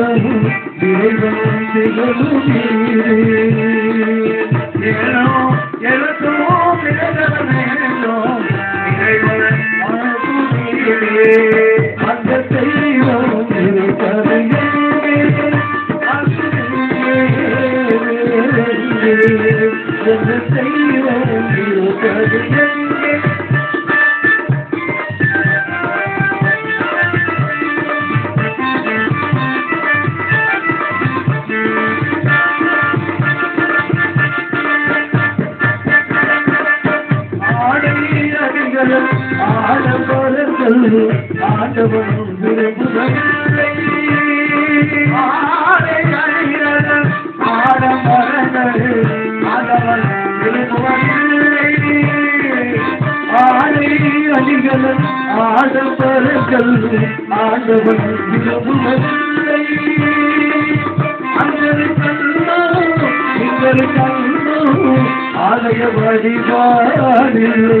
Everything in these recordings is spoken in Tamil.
गिरवन गिरवन गिरवन ஆடவர்கள் ஆண்டவன் விரும்புவதில்லை ஆடை ஆடவன் விரும்புவதில்லை ஆடை ஆடவர்கள் விரும்புவதில்லை கண்ணோ கண்ணோ ஆலய வழிபாடில்லை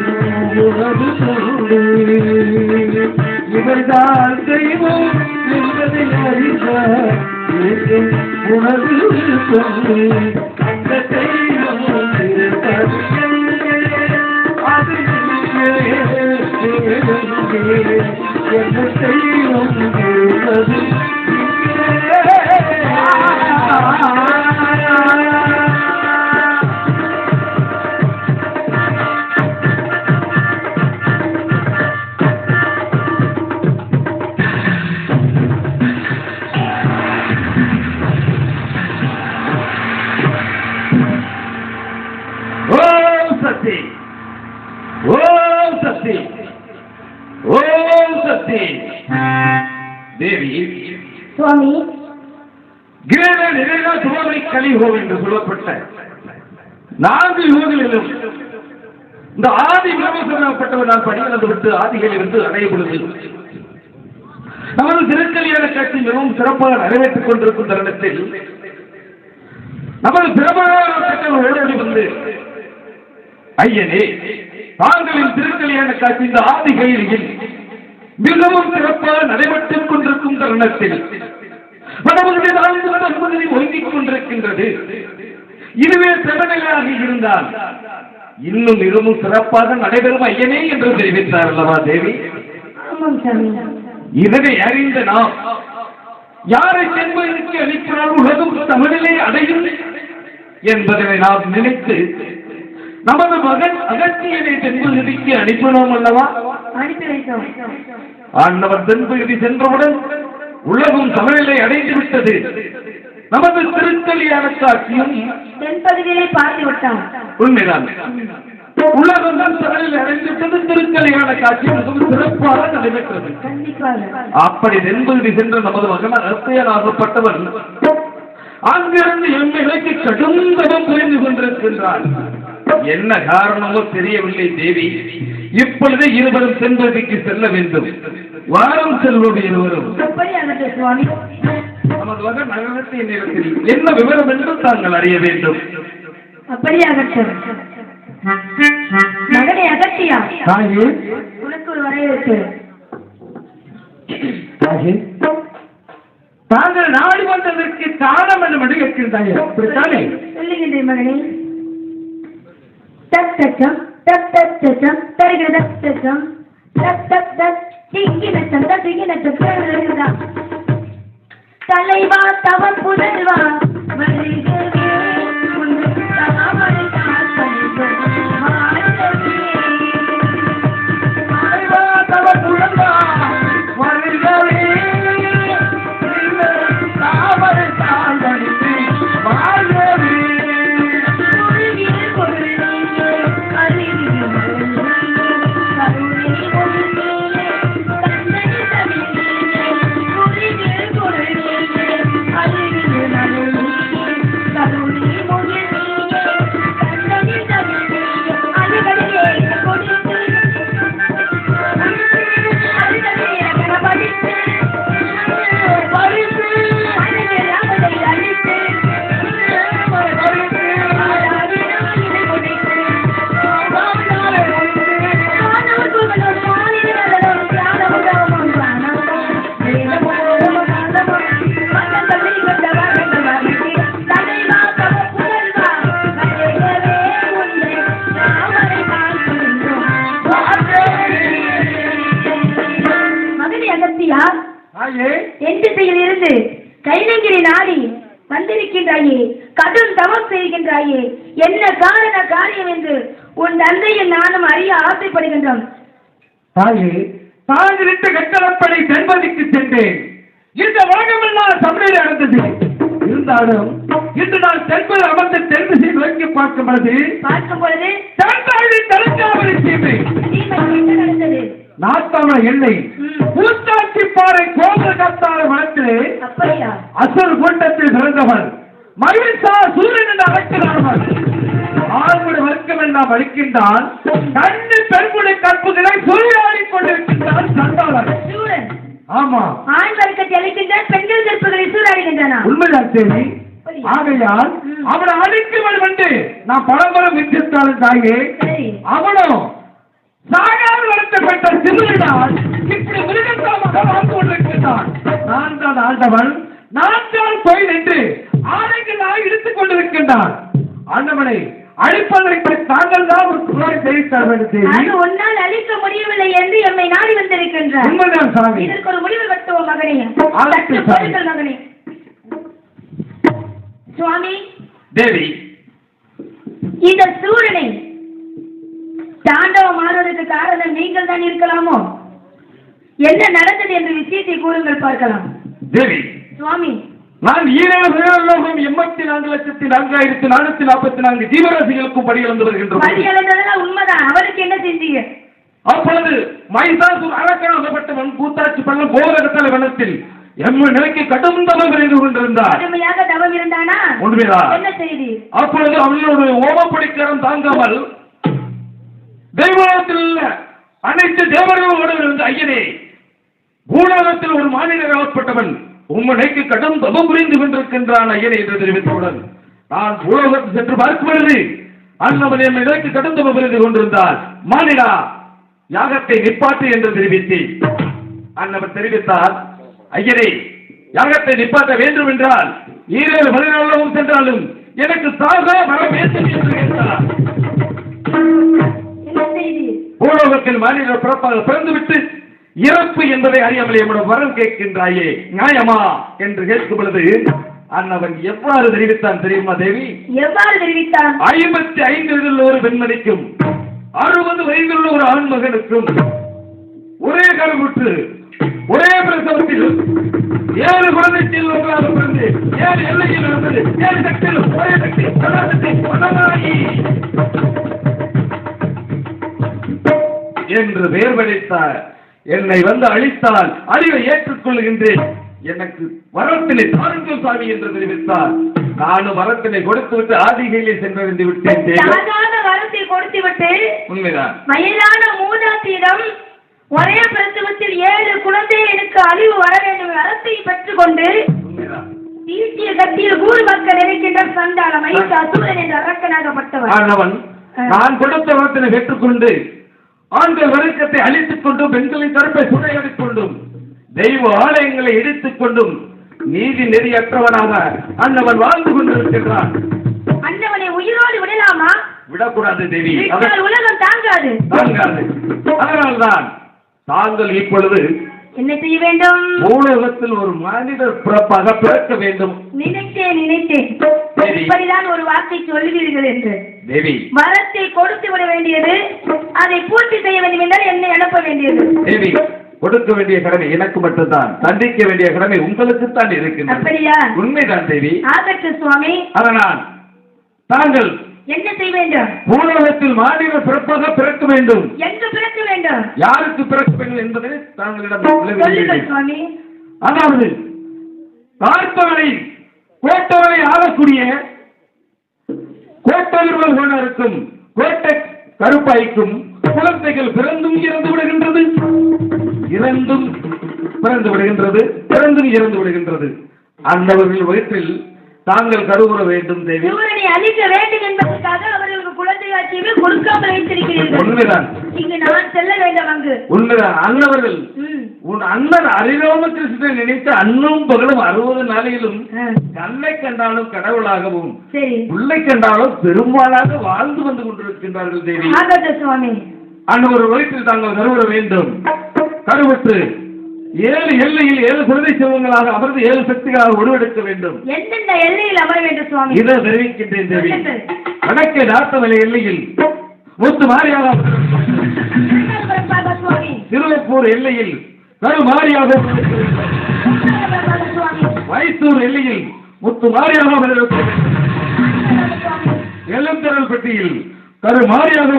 தலையில் மலரையில் மடியில் இறைவன் இருப்பதில்லை இடையில் தலையில் மலரை மொழியில் இறைவன் இருப்பதோடு இவைதான் செய்வோம் எங்களை அறிந்த உறவு கொண்டு இவைதான் செய்வோம் எங்களை அறிந்த உணர்வு கொண்டு அந்த தெய்வம் இருப்பது எங்கே? அது எங்கே? என்ன தெய்வம் இந்த ஆதி விமர்சனப்பட்டவர் நான் படிக்கிறது விட்டு ஆதிகளை வந்து அடைய பொழுது நமது திருக்கல்யாண காட்சி மிகவும் சிறப்பாக நிறைவேற்றிக் கொண்டிருக்கும் தருணத்தில் நமது பிரபல ஓடோடி வந்து ஐயனே தாங்களின் திருக்கல்யாண காட்சி இந்த ஆதி கையில் மிகவும் சிறப்பாக நடைபெற்றுக் கொண்டிருக்கும் தருணத்தில் மனமுடைய நான்கு ஒதுங்கிக் கொண்டிருக்கின்றது. இதுவே சிறநிலையாக இருந்தால் இன்னும் மிகவும் சிறப்பாக நடைபெறும் ஐயனே என்று தெரிவித்தார் அல்லவா தேவி? இதனை அறிந்த நாம் யாரை சென்பதற்கு அளிக்கிறார் உலகம் தமிழிலே அடையும் என்பதனை நாம் நினைத்து நமது மகன் அகத்தியனை தென்பகுதிக்கு அனுப்பினோம் அல்லவா? ஆண்டவர் தென்பகுதி சென்றவுடன் உலகம் தமிழிலே அடைந்து விட்டது. நமது திருக்கல்யாண காட்சியும் தென்பகுதியை பார்த்து விட்டான். உண்மைதான் உலகம் தான் தமிழில் அடைந்துவிட்டது திருக்கல்யாண காட்சி மிகவும் சிறப்பாக நடைபெற்றது. கண்டிப்பாக. அப்படி தென்பகுதி சென்ற நமது மகன் அங்கிருந்து எம்மைகளுக்கு புரிந்து கொண்டிருக்கின்றான். என்ன காரணமோ தெரியவில்லை தேவி. இப்பொழுது இருவரும் தென்பகுதிக்கு செல்ல வேண்டும். வாரம் செல்வோடு இருவரும். நமது மகன் நேரத்தில் என்ன விவரம் என்று தாங்கள் அறிய வேண்டும். அப்படி அகற்ற. மகனை அகற்றியா? தாயே. உனக்கு ஒரு வரவேற்பு. தாயே. தாங்கள் நாடு வந்ததற்கு காரணம் என்ன மட்டும் கேட்கின்றாயே அப்படித்தானே சொல்லுகின்றேன் மகனே. டக் டச்சம் டக் டக் டச்சம் தருகிற நச்சம் நச்சம் கேளுதா தலைவா தவன் புதல்வா என் திசையில் இருந்து கைலங்கிரி நாடி வந்திருக்கின்றாயே கடும் தவம் செய்கின்றாயே என்ன காரண காரியம் என்று உன் தந்தையும் நானும் அறிய ஆசைப்படுகின்றோம். தாயே தாங்கள் இட்ட கட்டளப்படை தென்பதிக்கு சென்றேன். இந்த உலகமெல்லாம் தமிழில் நடந்தது. இருந்தாலும் இன்று நான் தென்பது அமர்ந்து தென்பு செய்து நோக்கி பார்க்கும் பொழுது பார்க்கும் பொழுது தீமை என்ன நடந்தது? நாட்டாம எண்ணெய் ம். பூத்தாட்சி பாறை கோபுர கத்தார மனத்திலே அப்படியா? அசுர் கூட்டத்தில் பிறந்தவன் மகிழ்ச்சா சூரியன் என்று அழைக்கிறார்கள். ஆண்குடி வர்க்கம் எல்லாம் அழிக்கின்றான் கண்ணு பெண்குடி கற்புகளை சூறையாடி கொண்டிருக்கின்றான் சண்டாளன் சூரன் ஆமா. ஆண் வர்க்கத்தை அளிக்கின்றான் பெண்கள் கற்புகளை சூறாடுகின்றன உண்மைதான் தேவி. ஆகையால் ம். அவனை அழிக்குவன் வந்து நான் பலபலம் வித்திருத்தாலும் தாயே அவனும் சாகாது வளர்த்தப்பட்ட சிறுவனால் இப்படி மிருகத்தமாக வாழ்ந்து கொண்டிருக்கின்றான். நான் தான் ஆண்டவன் நான் தான் கோயில் என்று ஆணைக்கு நான் இழுத்துக் கொண்டிருக்கின்றான். ஆண்டவனை அழிப்பதற்கு தாங்கள் தான் ஒரு குரலை தெரிவித்தார் அது உன்னால் அழிக்க முடியவில்லை என்று எம்மை நாடி வந்திருக்கின்றார். உண்மைதான் சாமி. இதற்கு ஒரு முடிவு கட்டுவோம் மகனே. மகனே. சுவாமி தேவி. இந்த சூரனை தாண்டவம் ஆடுவதற்கு காரணம் நீங்கள் தான் இருக்கலாமோ? என்ன நடந்தது என்ற விஷயத்தை கூறுங்கள் பார்க்கலாம். தேவி சுவாமி. நான் பேரலோகம் எண்பத்தி நான்கு லட்சத்தி நான்காயிரத்தி நானூத்தி நாற்பத்தி நான்கு ஜீவராசிகளுக்கும் படியிழந்து வருகின்றோம். பலி இழந்ததெல்லாம் உண்மைதான். அவருக்கு என்ன செஞ்சீங்க அப்பொழுது மைசாசூர் அரக்கணப்பட்டவன் கூத்தாட்சி பள்ளம் கோரகத்தல வனத்தில் எம்ம நிலைக்கு கடும் தவம் செய்து கொண்டிருந்தார். கடுமையாக தவம் இருந்தானா? உண்மைதான் என்ன செய்தி அப்பொழுது அவனோட ஓமப்படிக்கரம் தாங்காமல் தெய்வத்தில் உள்ள அனைத்து தேவர்களோடு இருந்த ஐயனே. பூலோகத்தில் ஒரு மாநில ஆட்பட்டவன் உம்மனைக்கு கடும் தபம் புரிந்து கொண்டிருக்கின்றான் ஐயனே என்று தெரிவித்தவுடன் நான் பூலோகத்தில் சென்று பார்க்கிறது அண்ணவன் என் நிலைக்கு கடும் தபம் புரிந்து கொண்டிருந்தார். மாநிலா யாகத்தை நிப்பாட்டு என்று தெரிவித்தேன். அண்ணவர் தெரிவித்தார் ஐயனே யாகத்தை நிப்பாட்ட வேண்டும் என்றால் ஈரேழு பதினாலும் சென்றாலும் எனக்கு சாக வர வேண்டும் என்று கேட்டார். பூலோகத்தில் மாநில பிறப்பாக பிறந்துவிட்டு இறப்பு என்பதை அறியாமல் என்னோட வரம் கேட்கின்றாயே. நியாயமா? என்று கேட்கும் பொழுது அண்ணவன் எவ்வாறு தெரிவித்தான் தெரியுமா தேவி? எவ்வாறு தெரிவித்தான்? ஐம்பத்தி ஐந்து வயதில் ஒரு பெண்மணிக்கும் அறுபது வயதில் ஒரு ஆண் மகனுக்கும் ஒரே கருவுற்று ஒரே பிரசவத்தில் ஏழு குழந்தை செல்வங்களாக பிறந்து ஏழு எல்லையில் இருந்தது ஏழு சக்தியில் ஒரே சக்தி என்று பெயர் படைத்தார் என்னை வந்து அழித்தால் அழிவை ஏற்றுக்கொள்கின்றேன் எனக்கு வரத்தினை தாருங்கள் சாமி என்று தெரிவித்தார். நானும் வரத்தினை கொடுத்து விட்டு ஆதிகையிலே சென்றடைந்து விட்டேன் வரத்தை கொடுத்து விட்டு உண்மைதான். வயதான மூதாட்டியிடம் ஒரே பிரசவத்தில் ஏழு குழந்தை எனக்கு அழிவு வர வேண்டும். வரத்தை பெற்றுக்கொண்டு உண்மைதான். தீட்டிய கத்தியில் ஊர் மக்கள் நினைக்கின்ற சண்டாளம்? அசூரன் என்ற அரக்கனாகப்பட்டவர். ஆனவன் நான் கொடுத்த வரத்தினை பெற்றுக்கொண்டு ஆண்கள் வர்க்கத்தை அழித்துக் கொண்டும் பெண்களின் கருப்பை சுடையடிக் கொண்டும் தெய்வ ஆலயங்களை இடித்துக் கொண்டும் நீதி நெறியற்றவனாக அன்னவன் வாழ்ந்து கொண்டிருக்கின்றான். அண்ணவனை உயிரோடு விடலாமா? விடக்கூடாது தேவி. உலகம் தாங்காது. தாங்காது. அதனால்தான் தாங்கள் இப்பொழுது என்ன செய்ய வேண்டும்? பூலோகத்தில் ஒரு மனிதர் பிறப்பாக பிறக்க வேண்டும். நினைத்தேன் நினைத்தேன். இப்படிதான் ஒரு வார்த்தை சொல்லுவீர்கள் என்று. தேவி. வரத்தை கொடுத்து விட வேண்டியது அதை பூர்த்தி செய்ய வேண்டும் என்றால் என்னை அனுப்ப வேண்டியது. தேவி கொடுக்க வேண்டிய கடமை எனக்கு மட்டும்தான். தண்டிக்க வேண்டிய கடமை உங்களுக்கு தான் இருக்கின்றது. அப்படியா? உண்மைதான் தேவி. ஆகட்டும் சுவாமி. அதனால் தாங்கள் என்ன செய்ய வேண்டும்? பூலோகத்தில் மாநில பிறப்பாக பிறக்க வேண்டும். எங்கு பிறக்க வேண்டும்? யாருக்கு பிறக்க வேண்டும் என்பதை தாங்களிடம். சுவாமி. அதாவது பார்ப்பவனை கோட்டவனை ஆளக்கூடிய கோட்டவர்களுக்கும் கோட்டை கருப்பாய்க்கும். குழந்தைகள் பிறந்தும் இறந்து விடுகின்றது. இறந்தும் பிறந்து விடுகின்றது. பிறந்தும் இறந்து விடுகின்றது. அந்தவர்கள் வயிற்றில் தாங்கள் கருவுற வேண்டும் தேவி. சூரனை அழிக்க வேண்டும் என்பதற்காக அவர்களுக்கு குழந்தை ஆட்சியமே கொடுக்காமல் வைத்திருக்கிறீர்கள். உண்மைதான். இங்கு நான் செல்ல வேண்டும் அங்கு. உண்மைதான். அன்னவர்கள். உன் அண்ணன் அரிராம கிருஷ்ணன் நினைத்து அன்னும் பகலும் அறுபது நாளையிலும் கண்ணை கண்டாலும் கடவுளாகவும் உள்ளை கண்டாலும் பெரும்பாலாக வாழ்ந்து வந்து கொண்டிருக்கின்றார்கள் தேவி. ஒரு வயிற்றில் தாங்கள் கருவுற வேண்டும். கருவுற்று ஏழு எல்லையில் ஏழு குழந்தை செல்வங்களாக அமர்ந்து ஏழு சக்திகளாக உருவெடுக்க வேண்டும். எந்தெந்த எல்லையில் அமர வேண்டும் சுவாமி? இதை தெரிவிக்கின்றேன் தேவி. வடக்கே நாட்டமலை எல்லையில் முத்து மாரியாக திருவப்பூர் எல்லையில் மாரியாக மைசூர் எல்லையில் முத்து மாரியாக. சுவாமி எல்லந்தரல்பட்டியில் கரு மாரியாக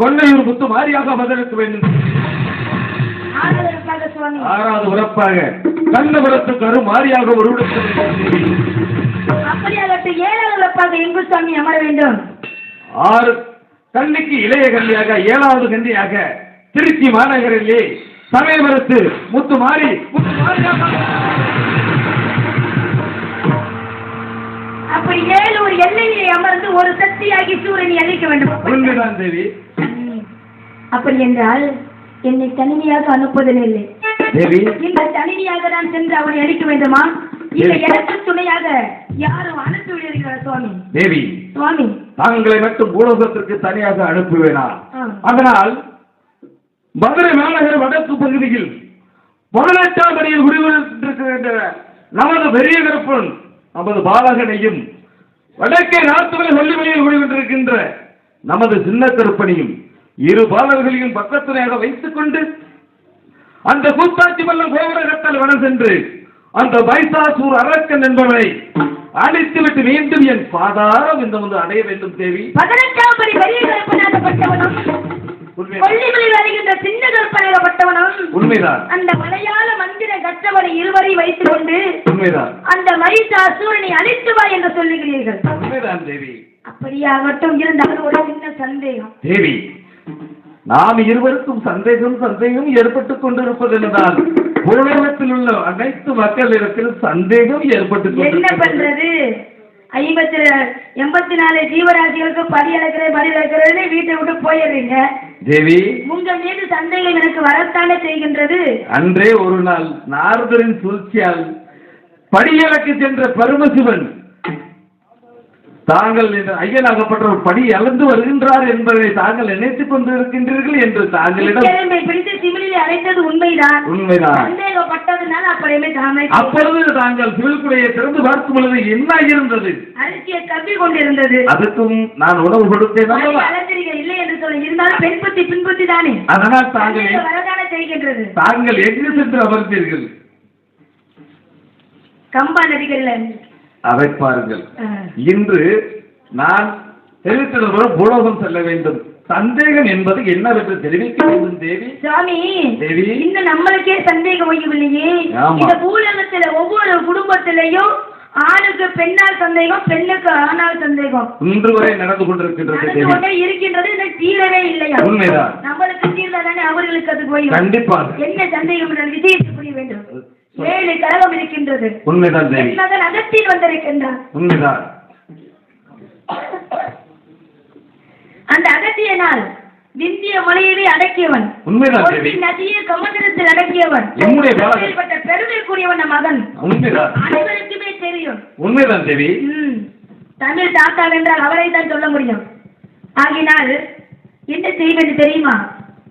கொன்னையூர் முத்து மாரியாக பதிலெடுக்க வேண்டும். ஆறாவது உறப்பாக கண்ணபுரத்து கரு மாரியாக உருவெடுக்க அப்படியாகட்டும் ஏழாவதற்காக எங்கு சுவாமி அமர வேண்டும். ஆறு கண்ணிக்கு இளைய கல்வியாக ஏழாவது கண்டியாக திருச்சி மாநகரிலே சமயபுரத்து முத்து மாறி முத்து மாரியாக அப்படி ஏழு ஒரு எல்லையிலே அமர்ந்து ஒரு சக்தியாகி சூரியனை அழிக்க வேண்டும். உண்மைதான் தேவி. அப்படி என்றால் என்னை தனிமையாக அனுப்புவதில்லை. தேவி. இந்த தனிமையாக நான் சென்று அவனை அழிக்க வேண்டுமா? இல்லை. எனக்கு துணையாக யாரும் அனுப்பி சுவாமி? தேவி. சுவாமி தாங்களை மட்டும் பூலோகத்திற்கு தனியாக அனுப்புவேனா. அதனால் மதுரை மாநகர வடக்கு பகுதியில் பதினெட்டாம் படியில் குடிவருகின்ற நமது பெரிய கருப்பன் நமது பாலகனையும் வடக்கே நாட்டுமலை கொல்லிமலையில் குடிவந்திருக்கின்ற நமது சின்ன கருப்பனையும் இரு பாலர்களையும் பக்கத்துணையாக வைத்துக் கொண்டு அந்த கூத்தாட்சி மல்லம் கோபுரகத்தால் வனம் சென்று அந்த பைசாசூர் அரக்கன் என்பவனை அழித்துவிட்டு மீண்டும் என் பாதாரம் இந்த வந்து அடைய வேண்டும் தேவி. பதினெட்டாம் படி பெரிய கற்பனாகப்பட்டவனும் வருகின்ற சின்ன கற்பனாகப்பட்டவனும் உண்மைதான். அந்த மலையாள மந்திர கற்றவனை இருவரை வைத்துக் கொண்டு உண்மைதான். அந்த மரிசா சூரனை அழித்து வா என்று சொல்லுகிறீர்கள். உண்மைதான் தேவி. அப்படியாகட்டும் இருந்தாலும் ஒரு சின்ன சந்தேகம். தேவி நாம் இருவருக்கும் சந்தேகம் சந்தேகம் ஏற்பட்டுக் கொண்டிருப்பது என்றால் உலகத்தில் உள்ள அனைத்து மக்களிடத்தில் சந்தேகம் ஏற்பட்டுக் என்ன பண்றது? ஐம்பத்தி எண்பத்தி நாலு ஜீவராசிகளுக்கு படி அளக்கிறது படி அளக்கிறது வீட்டை விட்டு போயிடுறீங்க. தேவி. உங்க மீது சந்தேகம் எனக்கு வரத்தானே செய்கின்றது? அன்றே ஒரு நாள் நாரதரின் சூழ்ச்சியால் படியலக்கு சென்ற பரமசிவன் தாங்கள் இந்த ஐயனாகப்பட்டவர் படி அளந்து வருகின்றார் என்பதை தாங்கள் நினைத்துக் கொண்டிருக்கின்றீர்கள் என்று தாங்களிடம் இக்கிழமை பிடித்து சிமிலில் அழைத்தது உண்மைதான். உண்மைதான். சந்தேகப்பட்டதுனால அப்படியுமே தாமே அப்பொழுது தாங்கள் சிவக்குடையை திறந்து பார்க்கும் பொழுது என்ன இருந்தது? அரிசியை கப்பி கொண்டிருந்தது. அதுக்கும் நான் உணவு கொடுத்தேன் அல்லவா? இல்லை என்று சொல்ல இருந்தாலும் பெண் புத்தி பின் புத்தி தானே? அதனால் தாங்கள் சந்தேகம் வரதானே செய்கின்றது. தாங்கள் எங்கு சென்று அமர்ந்தீர்கள்? கம்பா நதிகள்ல அதை பாருங்கள். இன்று நான் தெரிவித்ததுபோல பூலோகம் செல்ல வேண்டும். சந்தேகம் என்பது என்னவென்று தெரிவிக்க வேண்டும் தேவி. சுவாமி தேவி. இன்னும் நம்மளுக்கே சந்தேகம் ஆமா. இந்த பூலகத்துல ஒவ்வொரு குடும்பத்திலையும் ஆணுக்கு பெண்ணால் சந்தேகம் பெண்ணுக்கு ஆணால் சந்தேகம். இன்று வரை நடந்து கொண்டிருக்கின்றது இருக்கின்றது இது தீரவே இல்லையா? உண்மைதான். நம்மளுக்கு தீர்ந்தாதானே அவர்களுக்கு அது போய் கண்டிப்பாக. என்ன சந்தேகம் விஷயத்தை புரிய வேண்டும். ஏழு கழகம் இருக்கின்றது. உண்மைதான் தேவி. மகன் அகத்தில் வந்திருக்கின்றான் உண்மைதான். அந்த அகத்தியனால் விந்திய மலையிலே அடக்கியவன். உண்மைதான் தேவி. நதியை கமண்டலத்தில் அடக்கியவன். பாலகன். அப்பேற்பட்ட பெருமைக்குரியவன் நம் மகன். உண்மைதான். அனைவருக்குமே தெரியும். உண்மைதான் தேவி. தமிழ் தாத்தா என்றால் அவரை தான் சொல்ல முடியும். ஆகினால் என்ன செய்வது தெரியுமா?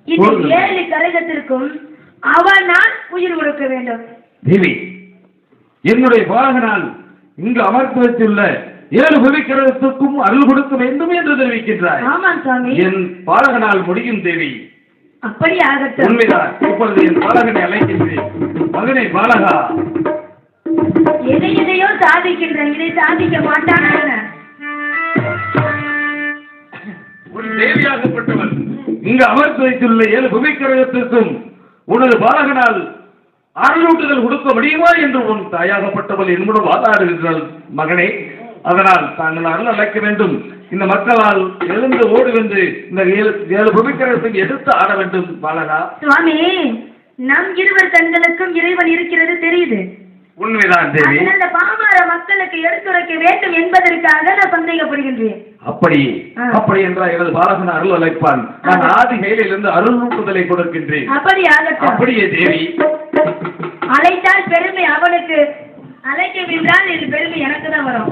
இந்த. ஏழு கழகத்திற்கும் அவன் நான் உயிர் கொடுக்க வேண்டும். தேவி என்னுடைய பாலகனால் இங்கு அமர்த்து வைத்துள்ள ஏழு பவிக்கிரகத்துக்கும் அருள் கொடுக்க வேண்டும் என்று தெரிவிக்கின்றாய். ஆமாம் சுவாமி. என் பாலகனால் முடியும் தேவி. அப்படி ஆகட்டும். உண்மைதான். இப்பொழுது என் பாலகனை அழைக்கின்றேன். மகனே பாலகா. எதை எதையோ சாதிக்கின்றேன் இதை சாதிக்க மாட்டான உன் தேவியாகப்பட்டவன் இங்கு அமர்த்து வைத்துள்ள ஏழு பவிக்கிரகத்திற்கும் உனது பாலகனால் அருளூட்டுதல் கொடுக்க முடியுமா என்று உன் தாயாகப்பட்டவள் என்னுடன் வாதாடுகிறாள். மகனே அதனால் தாங்கள் அருள் அழைக்க வேண்டும். இந்த மக்களால் எழுந்து ஓடி வந்து இந்த ஏழு ஏழு பவிக்கிரகத்தை எதிர்த்து ஆட வேண்டும். பாலகா. சுவாமி நம் இருவர் கண்களுக்கும் இறைவன் இருக்கிறது தெரியுது. உண்மைதான் தேவி. அந்த பாமர மக்களுக்கு எடுத்துரைக்க வேண்டும் என்பதற்காக நான் சந்தேகப்படுகின்றேன். அப்படி. அப்படி என்றால் எனது பாலகன் அருள் அழைப்பான். நான் ஆதி கையிலிருந்து அருள் ஊட்டுதலை கொடுக்கின்றேன். அப்படி அப்படியே தேவி. அழைத்தால் பெருமை அவனுக்கு அழைக்க என்றால் இது பெருமை எனக்கு தான் வரும்.